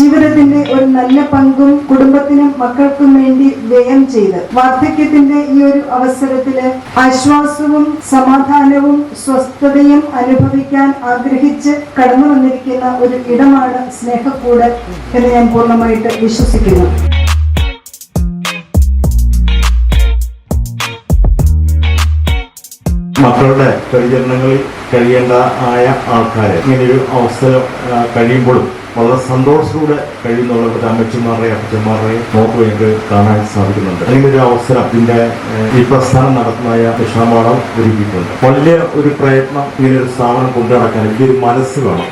ജീവിതത്തിന്റെ ഒരു നല്ല പങ്കും കുടുംബത്തിനും മക്കൾക്കും വേണ്ടി വ്യയം ചെയ്ത് വാർദ്ധക്യത്തിന്റെ ഈ ഒരു അവസരത്തിൽ ആശ്വാസവും സമാധാനവും സ്വസ്ഥതയും അനുഭവിക്കാൻ ആഗ്രഹിച്ച് കടന്നു വന്നിരിക്കുന്ന ഒരു ഇടമാണ് സ്നേഹക്കൂട് എന്ന് ഞാൻ പൂർണമായിട്ട് വിശ്വസിക്കുന്നു. മക്കളുടെ പരിചരണങ്ങളിൽ കഴിയേണ്ട ആയ ആൾക്കാരെ ഇങ്ങനെയൊരു അവസരം കഴിയുമ്പോഴും വളരെ സന്തോഷത്തോടെ കഴിയുന്നവരുടെ അമ്മച്ചിമാരുടെയും അച്ഛന്മാരുടെയും നോക്കുക എനിക്ക് കാണാൻ സാധിക്കുന്നുണ്ട്. അല്ലെങ്കിൽ ഒരു അവസരം ഇതിന്റെ ഈ പ്രസ്ഥാനം നടത്തുന്നതായ നിഷാമാടം ഒരുക്കിയിട്ടുണ്ട്. വലിയ ഒരു പ്രയത്നം ഇങ്ങനെ ഒരു സ്ഥാപനം കൊണ്ടു നടക്കാൻ വലിയൊരു മനസ്സ് വേണം.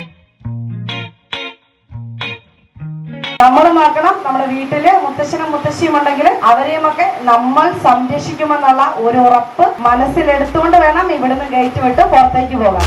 നമ്മൾ നോക്കണം നമ്മുടെ വീട്ടിൽ മുത്തശ്ശനും മുത്തശ്ശിയും ഉണ്ടെങ്കിൽ അവരെയും ഒക്കെ നമ്മൾ സംരക്ഷിക്കുമെന്നുള്ള ഒരു ഉറപ്പ് മനസ്സിലെടുത്തുകൊണ്ട് വേണം ഇവിടുന്ന് ഗേറ്റ് വിട്ട് പുറത്തേക്ക് പോകാൻ.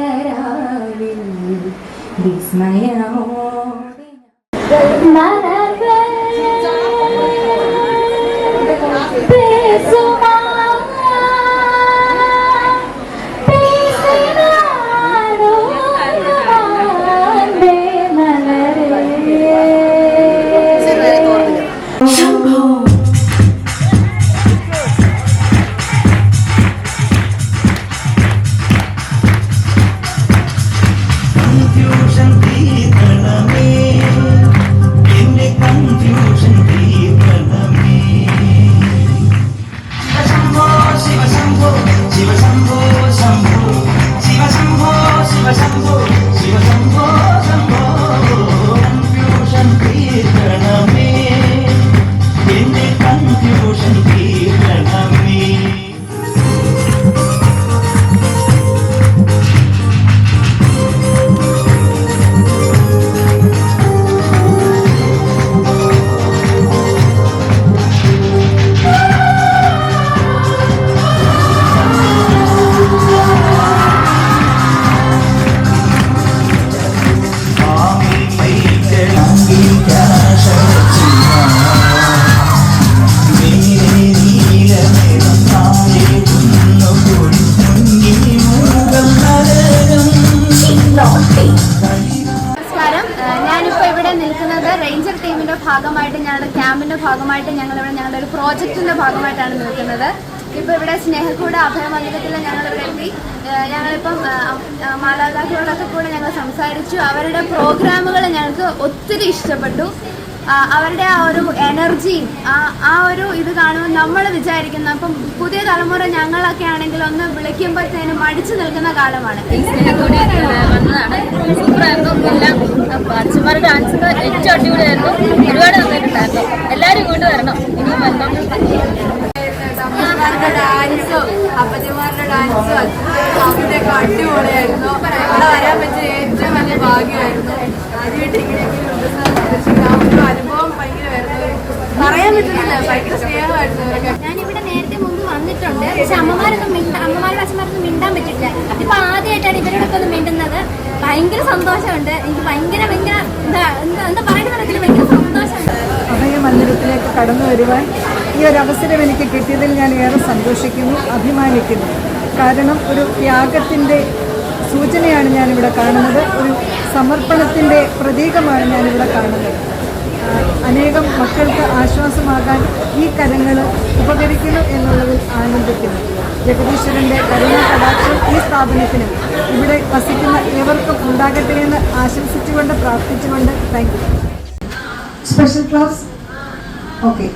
വിസ്മയമോടെ ഭാഗമായിട്ട് ഞങ്ങൾ ഇവിടെ ഞങ്ങളുടെ ഒരു പ്രോജക്റ്റിന്റെ ഭാഗമായിട്ടാണ് നിൽക്കുന്നത്. ഇപ്പോൾ ഇവിടെ സ്നേഹക്കൂട് അഭയമന്ദിരത്തിൽ ഞങ്ങൾ ഇവിടെ എത്തി ഞങ്ങളിപ്പം മാതാപിതാക്കളോടൊക്കെ കൂടെ ഞങ്ങൾ സംസാരിച്ചു. അവരുടെ പ്രോഗ്രാമുകൾ ഞങ്ങൾക്ക് ഒത്തിരി ഇഷ്ടപ്പെട്ടു. അവരുടെ ആ ഒരു എനർജിയും ആ ആ ഒരു ഇത് കാണുമ്പോൾ നമ്മൾ വിചാരിക്കുന്ന. അപ്പം പുതിയ തലമുറ ഞങ്ങളൊക്കെ ആണെങ്കിൽ ഒന്ന് വിളിക്കുമ്പോഴത്തേനും മടിച്ചു നിൽക്കുന്ന കാലമാണ്. അച്ഛന്മാരുടെ ഡാൻസ് ഏറ്റവും അടിപൊളിയായിരുന്നു. ഒരുപാട് നന്നായിട്ടുണ്ടായിരുന്നു. എല്ലാവരും ഇങ്ങോട്ട് വരണം. ഇനിയും വരണം. അമ്മമാരുടെ ഡാൻസും അപ്പച്ചമാരുടെ ഡാൻസും അവിടെയൊക്കെ അടിപൊളിയായിരുന്നു. അവിടെ വരാൻ പറ്റിയ വലിയ ഭാഗ്യമായിരുന്നു. ആദ്യമായിട്ട് ഇങ്ങനെയൊക്കെ ആ ഒരു അനുഭവം ഭയങ്കര വരുന്നത് പറയാൻ പറ്റുന്നില്ല. ഭയങ്കര സ്നേഹമായിരുന്നു ഞാനിവിടെ നേരത്തെ മുമ്പ് വന്നിട്ടുണ്ട്. പക്ഷെ അമ്മമാരൊന്നും മിണ്ട അമ്മമാരുടെ അച്ഛന്മാരൊന്നും മിണ്ടാൻ പറ്റില്ല. ഇപ്പൊ ആദ്യമായിട്ടാണ് ഇവരോടൊക്കെ ഒന്ന് മിണ്ടുന്നത്. ഭയങ്കര സന്തോഷമുണ്ട്. എനിക്ക് ഭയങ്കര ഭയങ്കര എന്താ എന്താ എന്താ പറയുന്ന തരത്തിൽ ഭയങ്കര സന്തോഷമുണ്ട്. അഭയ മന്ദിരത്തിലേക്ക് കടന്നു വരുവാൻ ഈ ഒരു അവസരം എനിക്ക് കിട്ടിയതിൽ ഞാൻ ഏറെ സന്തോഷിക്കുന്നു അഭിമാനിക്കുന്നു. കാരണം ഒരു ത്യാഗത്തിന്റെ സൂചനയാണ് ഞാനിവിടെ കാണുന്നത്. ഒരു സമർപ്പണത്തിന്റെ പ്രതീകമാണ് ഞാനിവിടെ കാണുന്നത്. അനേകം മക്കൾക്ക് ആശ്വാസമാകാൻ ഈ കരങ്ങൾ ഉപകരിക്കുന്നു എന്നുള്ളതിൽ ആനന്ദിക്കുന്നു. ജഗദീശ്വരന്റെ കരുണാ കടാക്ഷം ഈ സ്ഥാപനത്തിന് ഇവിടെ വസിക്കുന്ന ഏവർക്കും ഉണ്ടാകട്ടെ എന്ന് ആശംസിച്ചുകൊണ്ട് പ്രാർത്ഥിച്ചുകൊണ്ട് thank you special class okay